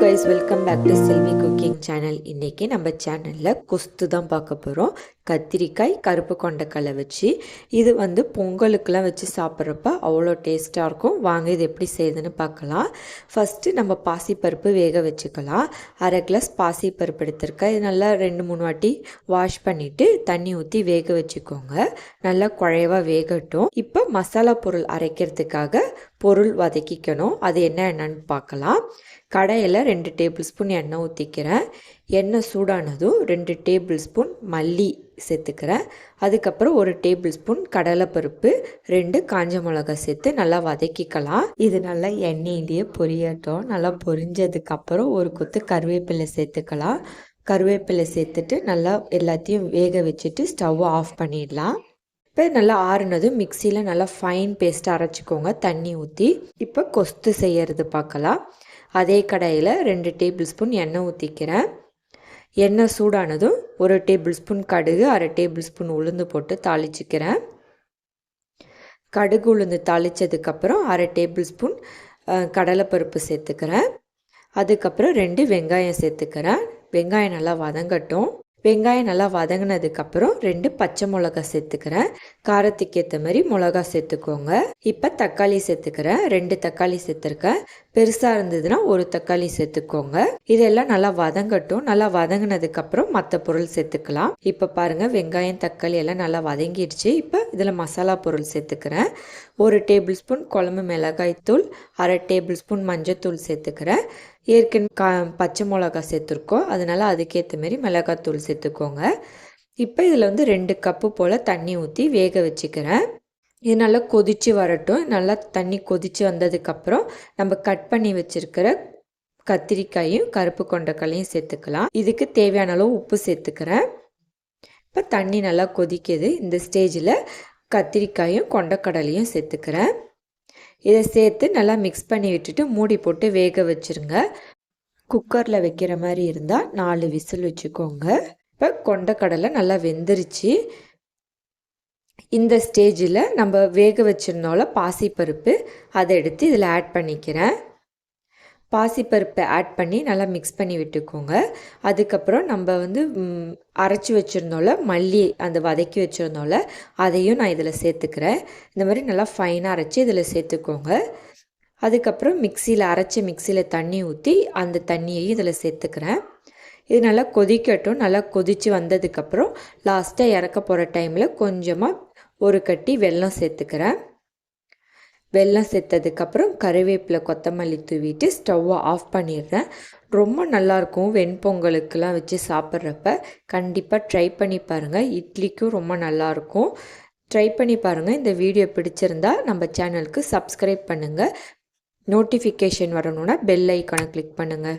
Guys welcome back to Selvi cooking channel இன்றைக்கி நம்ம சேனலில் குஸ்து தான் பார்க்க போகிறோம் கத்திரிக்காய் கருப்பு கொண்டக்கடலை வச்சு இது வந்து பொங்கலுக்கெலாம் வச்சு சாப்பிட்றப்ப அவ்வளோ டேஸ்ட்டாக இருக்கும். வாங்க இது எப்படி செய்யுதுன்னு பார்க்கலாம். ஃபஸ்ட்டு நம்ம பாசிப்பருப்பு வேக வச்சுக்கலாம். அரை கிளாஸ் பாசிப்பருப்பு எடுத்திருக்கேன். இது நல்லா ரெண்டு மூணு வாட்டி வாஷ் பண்ணிவிட்டு தண்ணி ஊற்றி வேக வச்சுக்கோங்க. நல்லா குழைவாக வேகட்டும். இப்போ மசாலா பொருள் அரைக்கிறதுக்காக பொருள் வதக்கிக்கணும். அது என்ன என்னன்னு பார்க்கலாம். கடையில் ரெண்டு டேபிள் ஸ்பூன் எண்ணெய் ஊற்றிக்கிறேன் எண்ணெய் சூடானதும் ரெண்டு டேபிள் ஸ்பூன் மல்லி சேர்த்துக்கிறேன். அதுக்கப்புறம் ஒரு டேபிள் ஸ்பூன் கடலைப்பருப்பு ரெண்டு காஞ்ச மிளகா சேர்த்து நல்லா வதக்கிக்கலாம். இது நல்லா எண்ணெயிலேயே பொரியட்டும். நல்லா பொரிஞ்சதுக்கப்புறம் ஒரு கொத்து கருவேப்பிலை சேர்த்துக்கலாம். கருவேப்பிலை சேர்த்துட்டு நல்லா எல்லாத்தையும் வேக வச்சுட்டு ஸ்டவ் ஆஃப் பண்ணிடலாம். இப்போ நல்லா ஆறுனதும் மிக்சியில் நல்லா ஃபைன் பேஸ்ட்டாக அரைச்சிக்கோங்க தண்ணி ஊற்றி இப்போ கொஸ்து செய்யறது பார்க்கலாம். அதே கடாயில் ரெண்டு டேபிள் ஸ்பூன் எண்ணெய் ஊற்றிக்கிறேன் எண்ணெய் சூடானதும் ஒரு டேபிள் ஸ்பூன் கடுகு அரை டேபிள் ஸ்பூன் உளுந்து போட்டு தாளிச்சிக்கிறேன். கடுகு உளுந்து தாளித்ததுக்கப்புறம் அரை டேபிள் ஸ்பூன் கடலைப்பருப்பு சேர்த்துக்கிறேன். அதுக்கப்புறம் ரெண்டு வெங்காயம் சேர்த்துக்கிறேன். வெங்காயம் நல்லா வதங்கட்டும். வெங்காயம் நல்லா வதங்கினதுக்கப்புறம் ரெண்டு பச்சை மிளகா சேர்த்துக்கிறேன். காரத்துக்கு ஏற்ற மாதிரி மிளகா சேர்த்துக்கோங்க. இப்போ தக்காளி சேர்த்துக்கிறேன். ரெண்டு தக்காளி சேர்த்துருக்கேன். பெருசாக இருந்ததுன்னா ஒரு தக்காளி சேர்த்துக்கோங்க. இதெல்லாம் நல்லா வதங்கட்டும். நல்லா வதங்கினதுக்கப்புறம் மற்ற பொருள் சேர்த்துக்கலாம். இப்போ பாருங்கள் வெங்காயம் தக்காளி எல்லாம் நல்லா வதங்கிடுச்சு. இப்போ இதில் மசாலா பொருள் சேர்த்துக்கிறேன். ஒரு டேபிள் ஸ்பூன் குழம்பு மிளகாய் தூள் அரை டேபிள் ஸ்பூன் மஞ்சத்தூள் சேர்த்துக்கிறேன். ஏற்கனவே கா பச்சை மிளகா சேர்த்துருக்கோம். அதனால் அதுக்கேற்ற மாரி மிளகாத்தூள் சேர்த்துக்கோங்க. இப்போ இதில் வந்து ரெண்டு கப்பு போல் தண்ணி ஊற்றி வேக வச்சுக்கிறேன். இது நல்லா கொதித்து வரட்டும். நல்லா தண்ணி கொதித்து வந்ததுக்கப்புறம் நம்ம கட் பண்ணி வச்சுருக்கிற கத்திரிக்காயும் கருப்பு கொண்டக்கல்லையும் சேர்த்துக்கலாம். இதுக்கு தேவையான அளவு உப்பு சேர்த்துக்கிறேன். இப்போ தண்ணி நல்லா கொதிக்குது. இந்த ஸ்டேஜில் கத்திரிக்காயும் கொண்டக்கடலையும் சேர்த்துக்கிறேன். இதை சேர்த்து நல்லா மிக்ஸ் பண்ணி விட்டுட்டு மூடி போட்டு வேக வச்சுருங்க. குக்கரில் வைக்கிற மாதிரி இருந்தால் நாலு விசில் வச்சுக்கோங்க. இப்போ கொண்டக்கடலை நல்லா வெந்துருச்சு. இந்த ஸ்டேஜில் நம்ம வேக வச்சிருந்தோம்ல பாசிப்பருப்பு அதை எடுத்து இதில் ஆட் பண்ணிக்கிறேன். பாசிப்பருப்பை ஆட் பண்ணி நல்லா மிக்ஸ் பண்ணி விட்டுக்கோங்க. அதுக்கப்புறம் நம்ம வந்து அரைச்சி வச்சுருந்தோம்ல மல்லி அந்த வதக்கி வச்சுருந்தோம்ல அதையும் நான் இதில் சேர்த்துக்கிறேன். இந்த மாதிரி நல்லா ஃபைனாக அரைச்சி இதில் சேர்த்துக்கோங்க. அதுக்கப்புறம் மிக்சியில் அரைச்ச மிக்சியில் தண்ணி ஊற்றி அந்த தண்ணியையும் இதில் சேர்த்துக்கிறேன். இது நல்லா கொதிக்கட்டும். நல்லா கொதித்து வந்ததுக்கப்புறம் லாஸ்ட்டாக இறக்க போகிற டைமில் கொஞ்சமாக ஒரு கட்டி வெல்லம் சேர்த்துக்கிறேன். வெல்லம் செத்ததுக்கப்புறம் கருவேப்பிலை கொத்தமல்லி தூவிட்டு ஸ்டவ்வை ஆஃப் பண்ணிடுறேன். ரொம்ப நல்லாயிருக்கும் வெண்பொங்கலுக்கெல்லாம் வச்சு சாப்பிட்றப்ப. கண்டிப்பாக ட்ரை பண்ணி பாருங்கள் இட்லிக்கும் ரொம்ப நல்லாயிருக்கும். ட்ரை பண்ணி பாருங்கள் இந்த வீடியோ பிடிச்சிருந்தா நம்ம சேனலுக்கு சப்ஸ்கிரைப் பண்ணுங்கள் நோட்டிஃபிகேஷன் வரணுன்னா பெல் ஐக்கானை கிளிக் பண்ணுங்கள்